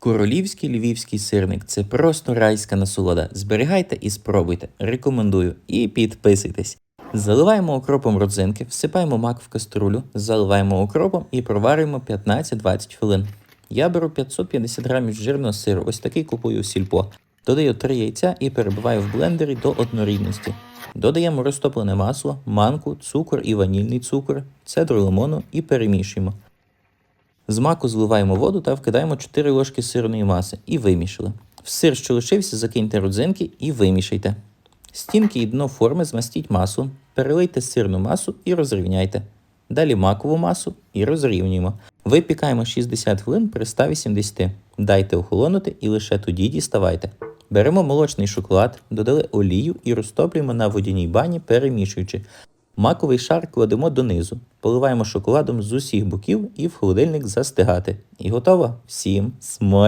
Королівський львівський сирник це просто райська насолода. Зберігайте і спробуйте. Рекомендую. І підписуйтесь. Заливаємо окропом родзинки, всипаємо мак в каструлю, заливаємо окропом і проварюємо 15-20 хвилин. Я беру 550 грамів жирного сиру, ось такий купую у сільпо. Додаю 3 яйця і перебиваю в блендері до однорідності. Додаємо розтоплене масло, манку, цукор і ванільний цукор, цедру лимону і перемішуємо. З маку зливаємо воду та вкидаємо 4 ложки сирної маси і вимішали. В сир, що лишився, закиньте родзинки і вимішайте. Стінки і дно форми змастіть маслом, перелийте сирну масу і розрівняйте. Далі макову масу і розрівнюємо. Випікаємо 60 хвилин при 180. Дайте охолонути і лише тоді діставайте. Беремо молочний шоколад, додали олію і розтоплюємо на водяній бані, перемішуючи. Маковий шар кладемо донизу, поливаємо шоколадом з усіх боків і в холодильник застигати. І готово. Всім смачно!